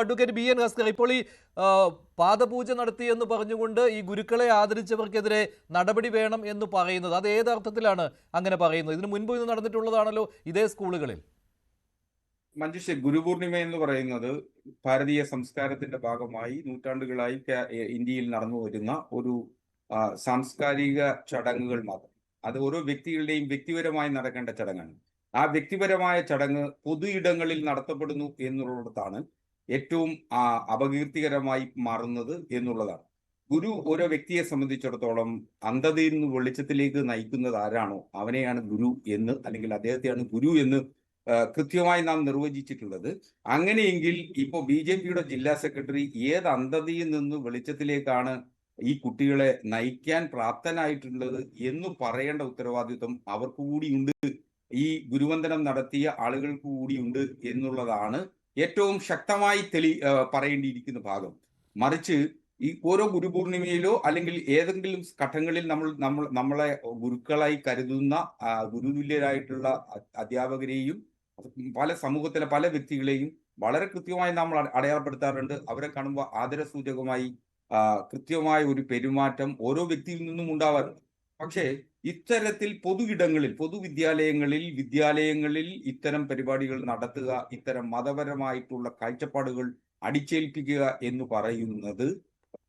Advocate B N Haskar ഇപ്പോൾ ഈ പാദപൂജ നടത്തി എന്ന് പറഞ്ഞുകൊണ്ട് ഈ ഗുരുക്കളെ ആദരിച്ചവർക്കെതിരെ നടപടി വേണം എന്ന് പറയുന്നത്. അത് ഏത് അർത്ഥത്തിലാണ് അങ്ങനെ പറയുന്നത്? ഇതിനു മുൻപ് ഇത് നടന്നിട്ടുള്ളതാണല്ലോ ഇതേ സ്കൂളുകളിൽ. മഞ്ജുഷ ഗുരുപൂർണിമ എന്ന് പറയുന്നത് ഭാരതീയ സംസ്കാരത്തിന്റെ ഭാഗമായി നൂറ്റാണ്ടുകളായി ഇന്ത്യയിൽ നടന്നു വരുന്ന ഒരു സാംസ്കാരിക ചടങ്ങുകൾ മാത്രം. അത് ഓരോ വ്യക്തികളുടെയും വ്യക്തിപരമായി നടക്കേണ്ട ചടങ്ങാണ്. ആ വ്യക്തിപരമായ ചടങ്ങ് പൊതു ഇടങ്ങളിൽ നടത്തപ്പെടുന്നു എന്നുള്ളിടത്താണ് ഏറ്റവും അപകീർത്തികരമായി മാറുന്നത് എന്നുള്ളതാണ്. ഗുരു ഓരോ വ്യക്തിയെ സംബന്ധിച്ചിടത്തോളം അന്ധതയിൽ നിന്ന് വെളിച്ചത്തിലേക്ക് നയിക്കുന്നത് ആരാണോ അവനെയാണ് ഗുരു എന്ന് അല്ലെങ്കിൽ അദ്ദേഹത്തെയാണ് ഗുരു എന്ന് കൃത്യമായി നാം നിർവചിച്ചിട്ടുള്ളത്. അങ്ങനെയെങ്കിൽ ഇപ്പോൾ ബി ജെ പിയുടെ ജില്ലാ സെക്രട്ടറി ഏത് അന്ധതയിൽ നിന്ന് വെളിച്ചത്തിലേക്കാണ് ഈ കുട്ടികളെ നയിക്കാൻ പ്രാപ്തനായിട്ടുള്ളത് എന്ന് പറയേണ്ട ഉത്തരവാദിത്വം അവർക്ക് കൂടിയുണ്ട്. ഈ ഗുരുവന്ദനം നടത്തിയ ആളുകൾക്ക് കൂടിയുണ്ട് എന്നുള്ളതാണ് ഏറ്റവും ശക്തമായി തെളി പറയേണ്ടിയിരിക്കുന്ന ഭാഗം. മറിച്ച് ഈ ഓരോ ഗുരുപൂർണിമയിലോ അല്ലെങ്കിൽ ഏതെങ്കിലും ഘട്ടങ്ങളിൽ നമ്മൾ നമ്മൾ നമ്മളെ ഗുരുക്കളായി കരുതുന്ന ഗുരുതുല്യരായിട്ടുള്ള അധ്യാപകരെയും പല സമൂഹത്തിലെ പല വ്യക്തികളെയും വളരെ കൃത്യമായി നമ്മൾ അടയാളപ്പെടുത്താറുണ്ട്. അവരെ കാണുമ്പോൾ ആദരസൂചകമായി കൃത്യമായ ഒരു പെരുമാറ്റം ഓരോ വ്യക്തിയിൽ നിന്നും ഉണ്ടാവാറുണ്ട്. പക്ഷേ ഇത്തരത്തിൽ പൊതു ഇടങ്ങളിൽ പൊതുവിദ്യാലയങ്ങളിൽ വിദ്യാലയങ്ങളിൽ ഇത്തരം പരിപാടികൾ നടത്തുക ഇത്തരം മതപരമായിട്ടുള്ള കാഴ്ചപ്പാടുകൾ അടിച്ചേൽപ്പിക്കുക എന്ന് പറയുന്നത്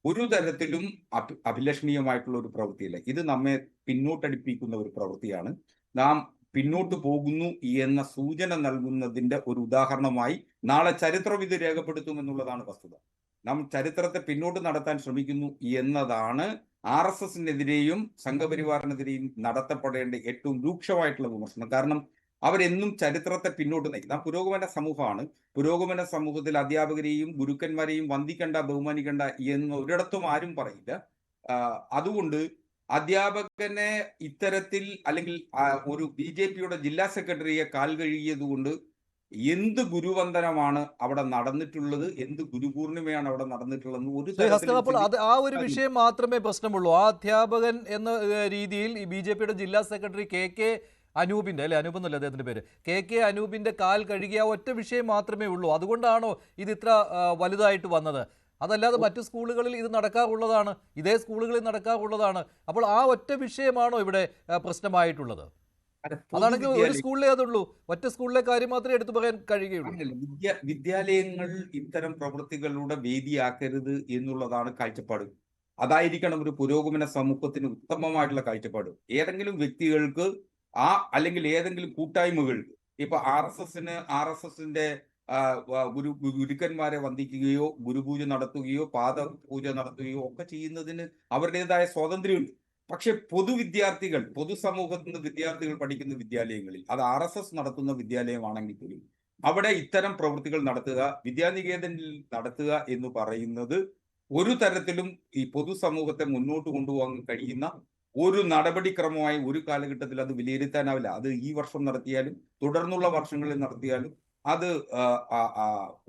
ഒരു തരത്തിലും അഭി അഭിലഷണീയമായിട്ടുള്ള ഒരു പ്രവൃത്തിയല്ല. ഇത് നമ്മെ പിന്നോട്ടടിപ്പിക്കുന്ന ഒരു പ്രവൃത്തിയാണ്. നാം പിന്നോട്ട് പോകുന്നു എന്ന സൂചന നൽകുന്നതിന്റെ ഒരു ഉദാഹരണമായി നാളെ ചരിത്രം ഇത് രേഖപ്പെടുത്തുമെന്നുള്ളതാണ് വസ്തുത. നാം ചരിത്രത്തെ പിന്നോട്ട് നടത്താൻ ശ്രമിക്കുന്നു എന്നതാണ് ആർ എസ് എസിനെതിരെയും സംഘപരിവാറിനെതിരെയും നടത്തപ്പെടേണ്ട ഏറ്റവും രൂക്ഷമായിട്ടുള്ള വിമർശനം. കാരണം അവരെന്നും ചരിത്രത്തെ പിന്നോട്ട് നയിക്കും. നാം പുരോഗമന സമൂഹമാണ്. പുരോഗമന സമൂഹത്തിൽ അധ്യാപകരെയും ഗുരുക്കന്മാരെയും വന്ദിക്കണ്ട ബഹുമാനിക്കണ്ട എന്ന് ഒരിടത്തും ആരും പറയില്ല. അതുകൊണ്ട് അധ്യാപകനെ ഇത്തരത്തിൽ അല്ലെങ്കിൽ ഒരു ബി ജെ പിയുടെ ജില്ലാ സെക്രട്ടറിയെ കാൽ കഴുകിയത് കൊണ്ട് എന്ത് ഗുരുവന്ദനമാണ് അവിടെ നടന്നിട്ടുള്ളത്? എന്ത് ഗുരുപൂർണിമയാണ് അവിടെ നടന്നിട്ടുള്ളത് ഒരു അപ്പോൾ അത് ആ ഒരു വിഷയം മാത്രമേ പ്രശ്നമുള്ളൂ. ആ അധ്യാപകൻ എന്ന രീതിയിൽ ബി ജെ പിയുടെ ജില്ലാ സെക്രട്ടറി കെ കെ അനൂപിന്റെ അല്ലെ? അനൂപ് എന്നല്ല അദ്ദേഹത്തിന്റെ പേര്? കെ കെ അനൂപിന്റെ കാൽ കഴുകിയ ഒറ്റ വിഷയം മാത്രമേ ഉള്ളൂ. അതുകൊണ്ടാണോ ഇത് ഇത്ര വലുതായിട്ട് വന്നത്? അതല്ലാതെ മറ്റു സ്കൂളുകളിൽ ഇത് നടക്കാറുള്ളതാണ്. ഇതേ സ്കൂളുകളിൽ നടക്കാറുള്ളതാണ്. അപ്പോൾ ആ ഒറ്റ വിഷയമാണോ ഇവിടെ പ്രശ്നമായിട്ടുള്ളത്? അതാണെങ്കിൽ ഒരു സ്കൂളിലേ അതുള്ളൂ ഒറ്റ സ്കൂളിലെ കാര്യം മാത്രമേ എടുത്തു പറയാൻ കഴിയുകയുള്ളൂ. വിദ്യ വിദ്യാലയങ്ങൾ ഇത്തരം പ്രവൃത്തികളുടെ വേദിയാക്കരുത് എന്നുള്ളതാണ് കാഴ്ചപ്പാട്. അതായിരിക്കണം ഒരു പുരോഗമന സമൂഹത്തിന് ഉത്തമമായിട്ടുള്ള കാഴ്ചപ്പാട്. ഏതെങ്കിലും വ്യക്തികൾക്ക് ആ അല്ലെങ്കിൽ ഏതെങ്കിലും കൂട്ടായ്മകൾക്ക് ഇപ്പൊ ആർ എസ് എസിന് ആർ എസ് എസിന്റെ ഗുരു ഗുരുക്കന്മാരെ വന്ദിക്കുകയോ ഗുരുപൂജ നടത്തുകയോ പാദപൂജ നടത്തുകയോ ഒക്കെ ചെയ്യുന്നതിന് അവരുടേതായ സ്വാതന്ത്ര്യമുണ്ട്. പക്ഷെ പൊതുവിദ്യാർത്ഥികൾ പൊതുസമൂഹത്തിൽ നിന്ന് വിദ്യാർത്ഥികൾ പഠിക്കുന്ന വിദ്യാലയങ്ങളിൽ അത് ആർ എസ് എസ് നടത്തുന്ന വിദ്യാലയമാണെങ്കിൽ പോലും അവിടെ ഇത്തരം പ്രവൃത്തികൾ നടത്തുക വിദ്യാനികേതനിൽ നടത്തുക എന്ന് പറയുന്നത് ഒരു തരത്തിലും ഈ പൊതുസമൂഹത്തെ മുന്നോട്ട് കൊണ്ടുപോകാൻ കഴിയുന്ന ഒരു നടപടിക്രമമായി ഒരു കാലഘട്ടത്തിൽ അത് വിലയിരുത്താനാവില്ല. അത് ഈ വർഷം നടത്തിയാലും തുടർന്നുള്ള വർഷങ്ങളിൽ നടത്തിയാലും അത്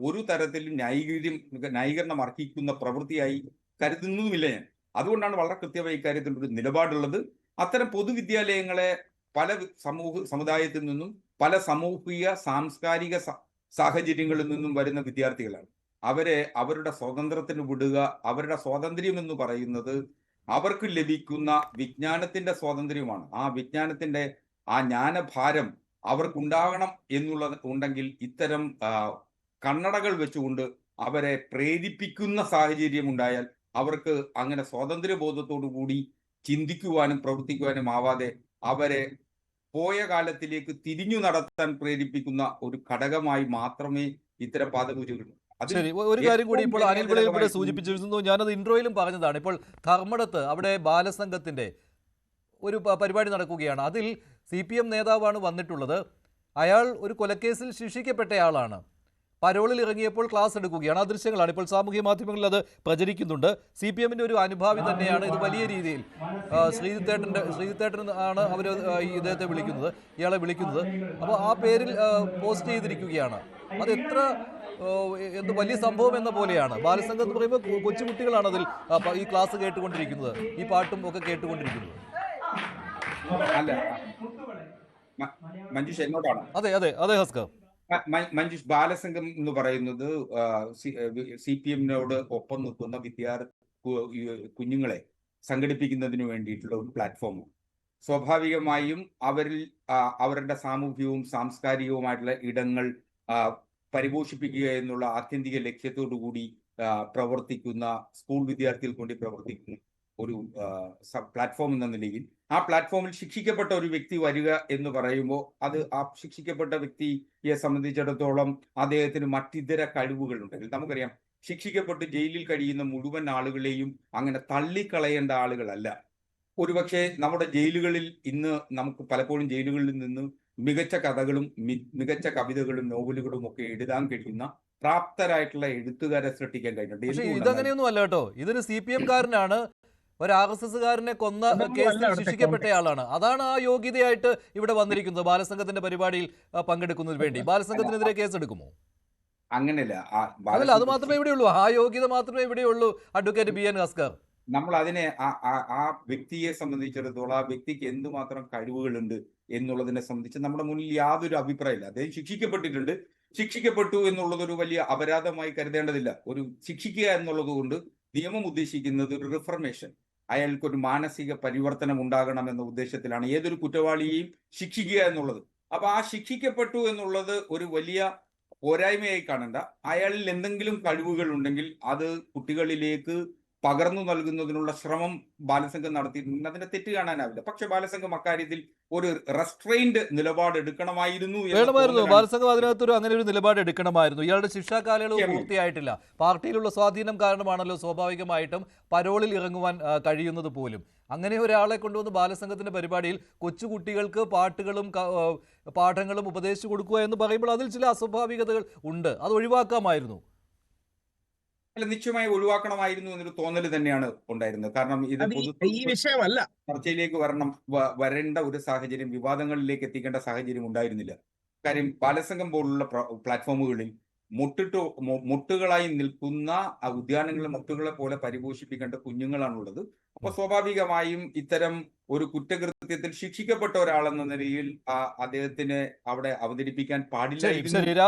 ഒരു തരത്തിലും ന്യായീകര്യം ന്യായീകരണം അർഹിക്കുന്ന പ്രവൃത്തിയായി കരുതുന്നുമില്ല ഞാൻ. അതുകൊണ്ടാണ് വളരെ കൃത്യമായി ഇക്കാര്യത്തിൽ ഒരു നിലപാടുള്ളത്. അത്തരം പൊതുവിദ്യാലയങ്ങളെ പല സമൂഹ സമുദായത്തിൽ നിന്നും പല സാമൂഹിക സാംസ്കാരിക സാഹചര്യങ്ങളിൽ നിന്നും വരുന്ന വിദ്യാർത്ഥികളാണ്. അവരെ അവരുടെ സ്വാതന്ത്ര്യത്തിന് വിടുക അവരുടെ സ്വാതന്ത്ര്യം എന്ന് പറയുന്നത് അവർക്ക് ലഭിക്കുന്ന വിജ്ഞാനത്തിന്റെ സ്വാതന്ത്ര്യമാണ്. ആ വിജ്ഞാനത്തിന്റെ ആ ജ്ഞാനഭാരം അവർക്കുണ്ടാകണം എന്നുള്ളത് ഉണ്ടെങ്കിൽ ഇത്തരം കണ്ണടകൾ വെച്ചുകൊണ്ട് അവരെ പ്രേരിപ്പിക്കുന്ന സാഹചര്യം ഉണ്ടായാൽ അവർക്ക് അങ്ങനെ സ്വാതന്ത്ര്യബോധത്തോടു കൂടി ചിന്തിക്കുവാനും പ്രവർത്തിക്കുവാനും ആവാതെ അവരെ പോയ കാലത്തിലേക്ക് തിരിഞ്ഞു നടത്താൻ പ്രേരിപ്പിക്കുന്ന ഒരു ഘടകമായി മാത്രമേ ഇത്തരം പാദപൂജകൾ അതിൽ ശരി ഒരു കാര്യം കൂടി ഇപ്പോൾ അനിൽ പിള്ളയിൽ ഇവിടെ സൂചിപ്പിച്ചിരുന്നു. ഞാനത് ഇൻട്രോയിലും പറഞ്ഞതാണ്. ഇപ്പോൾ ധർമ്മടത്ത് അവിടെ ബാലസംഘത്തിന്റെ ഒരു പരിപാടി നടക്കുകയാണ്. അതിൽ സി പി എം നേതാവാണ് വന്നിട്ടുള്ളത്. അയാൾ ഒരു കൊലക്കേസിൽ ശിക്ഷിക്കപ്പെട്ടയാളാണ്. പരോളിൽ ഇറങ്ങിയപ്പോൾ ക്ലാസ് എടുക്കുകയാണ്. ആ ദൃശ്യങ്ങളാണ് ഇപ്പോൾ സാമൂഹ്യ മാധ്യമങ്ങളിൽ അത് പ്രചരിക്കുന്നുണ്ട്. സി പി എമ്മിന്റെ ഒരു അനുഭാവി തന്നെയാണ് ഇത് വലിയ രീതിയിൽ. ശ്രീജിത്തേട്ടന്റെ ശ്രീജിത്തേട്ടൻ ആണ് അവർ ഇദ്ദേഹത്തെ വിളിക്കുന്നത്. ഇയാളെ വിളിക്കുന്നത്. അപ്പോൾ ആ പേരിൽ പോസ്റ്റ് ചെയ്തിരിക്കുകയാണ്. അത് എത്ര എന്ത് വലിയ സംഭവം എന്ന പോലെയാണ്. ബാലസംഘം എന്ന് പറയുമ്പോൾ കൊച്ചുകുട്ടികളാണ് അതിൽ ഈ ക്ലാസ് കേട്ടുകൊണ്ടിരിക്കുന്നത്. ഈ പാട്ടും ഒക്കെ കേട്ടുകൊണ്ടിരിക്കുന്നത്. അല്ല മ- മഞ്ജുഷ എന്നോടാണ്? അതെ അതെ അതെ ഹസ്കർ. മഞ്ജുഷ് ബാലസംഘം എന്ന് പറയുന്നത് സി പി എമ്മിനോട് ഒപ്പം നിൽക്കുന്ന വിദ്യാർത്ഥി കുഞ്ഞുങ്ങളെ സംഘടിപ്പിക്കുന്നതിന് വേണ്ടിയിട്ടുള്ള ഒരു പ്ലാറ്റ്ഫോമാണ്. സ്വാഭാവികമായും അവരിൽ അവരുടെ സാമൂഹ്യവും സാംസ്കാരികവുമായിട്ടുള്ള ഇടങ്ങൾ പരിപോഷിപ്പിക്കുക എന്നുള്ള ആത്യന്തിക ലക്ഷ്യത്തോടു കൂടി പ്രവർത്തിക്കുന്ന സ്കൂൾ വിദ്യാർത്ഥികൾക്ക് വേണ്ടി പ്രവർത്തിക്കുന്ന ഒരു പ്ലാറ്റ്ഫോം എന്ന നിലയിൽ. ആ പ്ലാറ്റ്ഫോമിൽ ശിക്ഷിക്കപ്പെട്ട ഒരു വ്യക്തി വരിക എന്ന് പറയുമ്പോൾ അത് ആ ശിക്ഷിക്കപ്പെട്ട വ്യക്തിയെ സംബന്ധിച്ചിടത്തോളം അദ്ദേഹത്തിന് മറ്റിതര കഴിവുകളുണ്ടെങ്കിൽ നമുക്കറിയാം ശിക്ഷിക്കപ്പെട്ട് ജയിലിൽ കഴിയുന്ന മുഴുവൻ ആളുകളെയും അങ്ങനെ തള്ളിക്കളയേണ്ട ആളുകളല്ല. ഒരുപക്ഷെ നമ്മുടെ ജയിലുകളിൽ ഇന്ന് നമുക്ക് പലപ്പോഴും ജയിലുകളിൽ നിന്ന് മികച്ച കഥകളും മികച്ച കവിതകളും നോവലുകളും ഒക്കെ എഴുതാൻ കഴിയുന്ന പ്രാപ്തരായിട്ടുള്ള എഴുത്തുകാരെ സൃഷ്ടിക്കാൻ കഴിഞ്ഞിട്ടുണ്ട്. ഇതങ്ങനെയൊന്നും അല്ല കേട്ടോ. ഇതൊരു സി പി എംകാരനാണ് ഒരു ആർ എസ് എസ്സുകാരനെ കൊന്ന കേസിൽ ശിക്ഷിക്കപ്പെട്ടയാളാണ് അതാണ് ആ യോഗ്യതയായിട്ട് ഇവിടെ വന്നിരിക്കുന്നത്. ബാലസംഘത്തിന്റെ പരിപാടിയിൽ പങ്കെടുക്കുന്നതിന് വേണ്ടി. ബാലസംഘത്തിനെതിരെ കേസ് കേസെടുക്കുമോ? അങ്ങനെയല്ല. അതല്ല അത് മാത്രമേ ഇവിടെ ഉള്ളൂ ആ യോഗ്യത മാത്രമേ ഇവിടെ ഉള്ളൂ അഡ്വക്കേറ്റ് ബി എൻ ഹസ്കർ നമ്മൾ അതിനെ ആ- ആ- ആ വ്യക്തിയെ സംബന്ധിച്ചിടത്തോളം ആ വ്യക്തിക്ക് എന്തുമാത്രം കഴിവുകളുണ്ട് എന്നുള്ളതിനെ സംബന്ധിച്ച് നമ്മുടെ മുന്നിൽ യാതൊരു അഭിപ്രായമില്ല. അദ്ദേഹം ശിക്ഷിക്കപ്പെട്ടിട്ടുണ്ട്. ശിക്ഷിക്കപ്പെട്ടു എന്നുള്ളതൊരു വലിയ അപരാധമായി കരുതേണ്ടതില്ല. ഒരു ശിക്ഷിക്കുക എന്നുള്ളത് കൊണ്ട് നിയമം ഉദ്ദേശിക്കുന്നത് ഒരു റിഫർമേഷൻ. അയാൾക്ക് ഒരു മാനസിക പരിവർത്തനം ഉണ്ടാകണം എന്ന ഉദ്ദേശത്തിലാണ് ഏതൊരു കുറ്റവാളിയെയും ശിക്ഷിക്കുക എന്നുള്ളത്. അപ്പൊ ആ ശിക്ഷിക്കപ്പെട്ടു എന്നുള്ളത് ഒരു വലിയ പോരായ്മയായി കാണണ്ട. അയാളിൽ എന്തെങ്കിലും കഴിവുകൾ ഉണ്ടെങ്കിൽ അത് കുട്ടികളിലേക്ക് പകർന്നു നൽകുന്നതിനുള്ള ശ്രമം ബാലസംഘം നടത്തിയിട്ടുണ്ട്. അതിന്റെ തെറ്റ് കാണാനാവില്ല. പക്ഷെ ബാലസംഘം അക്കാര്യത്തിൽ ഒരു റെസ്ട്രെയിൻഡ് നിലപാട് എടുക്കണമായിരുന്നു വേണമായിരുന്നു. ബാലസംഘം അതിനകത്തൊരു അങ്ങനെ ഒരു നിലപാട് എടുക്കണമായിരുന്നു. ഇയാളുടെ ശിക്ഷാ കാലയളവ് പൂർത്തിയായിട്ടില്ല. പാർട്ടിയിലുള്ള സ്വാധീനം കാരണമാണല്ലോ സ്വാഭാവികമായിട്ടും പരോളിൽ ഇറങ്ങുവാൻ കഴിയുന്നത് പോലും. അങ്ങനെ ഒരാളെ കൊണ്ടുവന്ന് ബാലസംഘത്തിന്റെ പരിപാടിയിൽ കൊച്ചുകുട്ടികൾക്ക് പാട്ടുകളും പാഠങ്ങളും ഉപദേശിച്ചു കൊടുക്കുക എന്ന് പറയുമ്പോൾ അതിൽ ചില അസ്വാഭാവികതകൾ ഉണ്ട്. അത് ഒഴിവാക്കാമായിരുന്നു. അല്ല നിശ്ചയമായി ഒഴിവാക്കണമായിരുന്നു എന്നൊരു തോന്നൽ തന്നെയാണ് ഉണ്ടായിരുന്നത്. കാരണം ഇത് ഈ- ഈ വിഷയമല്ല. ചർച്ചയിലേക്ക് വരണം വരേണ്ട ഒരു സാഹചര്യം വിവാദങ്ങളിലേക്ക് എത്തിക്കേണ്ട സാഹചര്യം ഉണ്ടായിരുന്നില്ല. കാര്യം ബാലസംഘം പോലുള്ള പ്ലാറ്റ്ഫോമുകളിൽ മുട്ടിട്ട് മുട്ടുകളായി നിൽക്കുന്ന ആ ഉദ്യാനങ്ങളിലെ മുട്ടുകളെ പോലെ പരിപോഷിപ്പിക്കേണ്ട കുഞ്ഞുങ്ങളാണുള്ളത്. അപ്പൊ സ്വാഭാവികമായും ഇത്തരം ഒരു കുറ്റകൃത്യത്തിൽ ശിക്ഷിക്കപ്പെട്ട ഒരാളെന്ന നിലയിൽ അദ്ദേഹത്തിന് അദ്ദേഹത്തിനെ അവിടെ അവതരിപ്പിക്കാൻ പാടില്ല